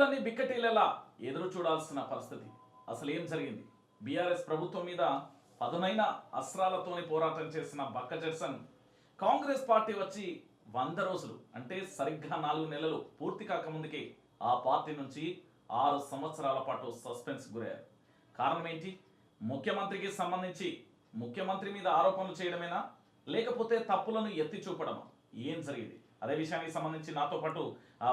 దిక్కులన్నీ బిక్కటీలేలా ఎదురు చూడాల్సిన పరిస్థితి. అసలు ఏం జరిగింది? బీఆర్ఎస్ ప్రభుత్వం మీద పదునైన అస్త్రాలతోని పోరాటం చేసిన బక్క జడ్సన్ కాంగ్రెస్ పార్టీ వచ్చి వంద రోజులు అంటే సరిగ్గా నాలుగు నెలలు పూర్తి కాకముందుకే ఆ పార్టీ నుంచి ఆరు సంవత్సరాల పాటు సస్పెన్స్ గురయ్యారు. కారణం ఏంటి? ముఖ్యమంత్రికి సంబంధించి ముఖ్యమంత్రి మీద ఆరోపణలు చేయడమేనా? లేకపోతే తప్పులను ఎత్తి చూపడమా? ఏం జరిగింది? అదే విషయానికి సంబంధించి నాతో పాటు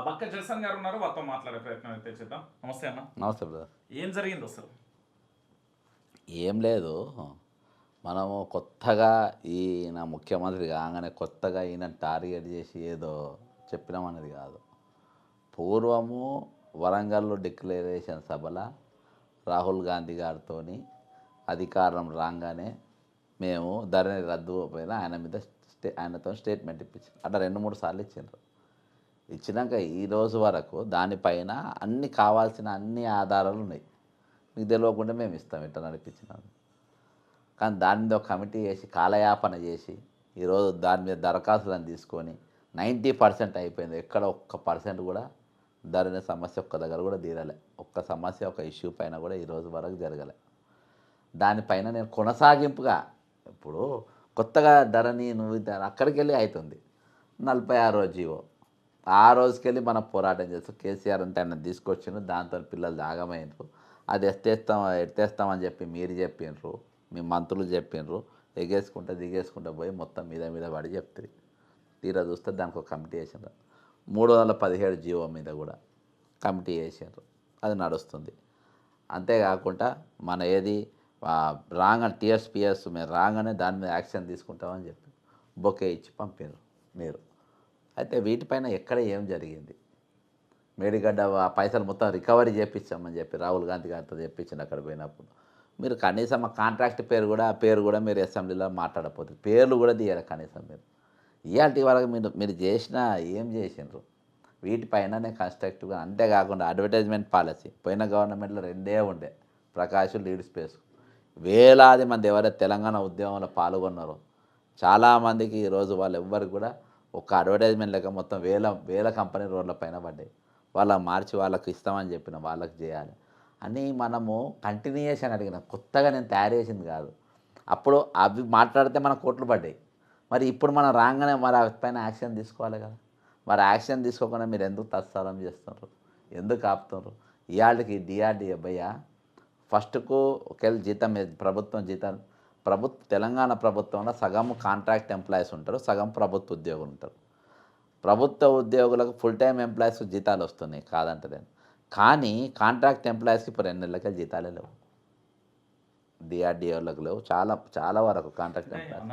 బక్క జడ్సన్ గారు ఉన్నారు. వారితో మాట్లాడే ప్రయత్నం అయితే చేద్దాం. నమస్తే అన్న. నమస్తే బ్రదర్. ఏం జరిగింది అసలు? ఏం లేదు. మనము కొత్తగా ఈయన ముఖ్యమంత్రి కాగానే కొత్తగా ఈయన టార్గెట్ చేసి ఏదో చెప్పినామన్నది కాదు. పూర్వము వరంగల్లో డిక్లరేషన్ సభల రాహుల్ గాంధీ గారితో అధికారం రాగానే మేము ధరణి రద్దు పోయినా ఆయన మీద స్టే ఆయనతో స్టేట్మెంట్ ఇప్పించి అట్లా రెండు మూడు సార్లు ఇచ్చిండ్రు. ఇచ్చినాక ఈ రోజు వరకు దానిపైన అన్ని కావాల్సిన అన్ని ఆధారాలు ఉన్నాయి. మీకు తెలియకుండా మేము ఇస్తాం ఇట్లా నడిపించినాం కానీ దాని మీద కమిటీ చేసి కాలయాపన చేసి ఈరోజు దాని మీద దరఖాస్తులను తీసుకొని నైంటీ పర్సెంట్ అయిపోయింది. ఎక్కడ ఒక్క పర్సెంట్ కూడా ధరని సమస్య ఒక్క దగ్గర కూడా తీరలే. ఒక్క సమస్య ఒక ఇష్యూ పైన కూడా ఈ రోజు వరకు జరగలే. దానిపైన నేను కొనసాగింపుగా ఇప్పుడు కొత్తగా ధరని నువ్వు అక్కడికి వెళ్ళి అవుతుంది నలభై ఆరో జీవో. ఆ రోజుకెళ్ళి మనం పోరాటం చేస్తాం. కేసీఆర్ అంటే ఆయన తీసుకొచ్చిండ్రు. దాంతో పిల్లలు దాగమైనరు అది ఎత్తేస్తాం ఎత్తేస్తామని చెప్పి మీరు చెప్పిండ్రు మీ మంత్రులు చెప్పిండ్రు ఎగేసుకుంటా దిగేసుకుంటా పోయి మొత్తం మీద మీద పడి చెప్తారు. తీరా చూస్తే దానికి ఒక కమిటీ వేసిండ్రు. మూడు వందల పదిహేడు జీవో మీద కూడా కమిటీ వేసిండ్రు. అది నడుస్తుంది. అంతేకాకుండా మన ఏది రాగానే టీఎస్పిఎస్ మేము రాగానే దాని మీద యాక్షన్ తీసుకుంటామని చెప్పి బొకే ఇచ్చి పంపారు మీరు. అయితే వీటిపైన ఎక్కడ ఏం జరిగింది? మేడిగడ్డ ఆ పైసలు మొత్తం రికవరీ చేపించామని చెప్పి రాహుల్ గాంధీ గారితో చెప్పించింది అక్కడ పోయినప్పుడు. మీరు కనీసం ఆ కాంట్రాక్ట్ పేరు కూడా ఆ పేరు కూడా మీరు అసెంబ్లీలో మాట్లాడకపోతే పేర్లు కూడా తీయాలి కనీసం మీరు. ఇవాళ వరకు మీరు మీరు చేసిన ఏం చేసిండ్రు? వీటిపైననే కన్స్ట్రక్టివ్గా అంతేకాకుండా అడ్వర్టైజ్మెంట్ పాలసీ పోయిన గవర్నమెంట్లో రెండే ఉండే. Prakash lead space. వేలాది మంది ఎవరైతే తెలంగాణ ఉద్యమంలో పాల్గొన్నారో చాలామందికి ఈరోజు వాళ్ళు ఎవ్వరికి కూడా ఒక అడ్వర్టైజ్మెంట్ లెక్క మొత్తం వేల వేల కంపెనీ రోడ్ల పైన పడ్డాయి. వాళ్ళ మార్చి వాళ్ళకి ఇస్తామని చెప్పిన వాళ్ళకి చేయాలి. అని మనము కంటిన్యూషన్ అడిగిన. కొత్తగా నేను తయారు చేసింది కాదు. అప్పుడు అవి మాట్లాడితే మన కోట్లు పడ్డాయి. మరి ఇప్పుడు మనం రాగానే మరి పైన యాక్షన్ తీసుకోవాలి కదా. మరి యాక్షన్ తీసుకోకుండా మీరు ఎందుకు తత్సారం చేస్తున్నారు? ఎందుకు ఆపుతున్నారు? ఇవాళకి డిఆర్డిఏ అబ్బయ్యా ఫస్ట్కు ఒకవేళ జీతం ప్రభుత్వం జీతం ప్రభుత్వ తెలంగాణ ప్రభుత్వంలో సగం కాంట్రాక్ట్ ఎంప్లాయీస్ ఉంటారు సగం ప్రభుత్వ ఉద్యోగులు ఉంటారు. ప్రభుత్వ ఉద్యోగులకు ఫుల్ టైం ఎంప్లాయీస్కి జీతాలు వస్తున్నాయి కాదంటలేను. కానీ కాంట్రాక్ట్ ఎంప్లాయీస్కి ఇప్పుడు రెండు నెలలకే జీతాలే లేవు. డిఆర్డిఓలకు లేవు. చాలా చాలా వరకు కాంట్రాక్ట్ ఎంప్లాయీస్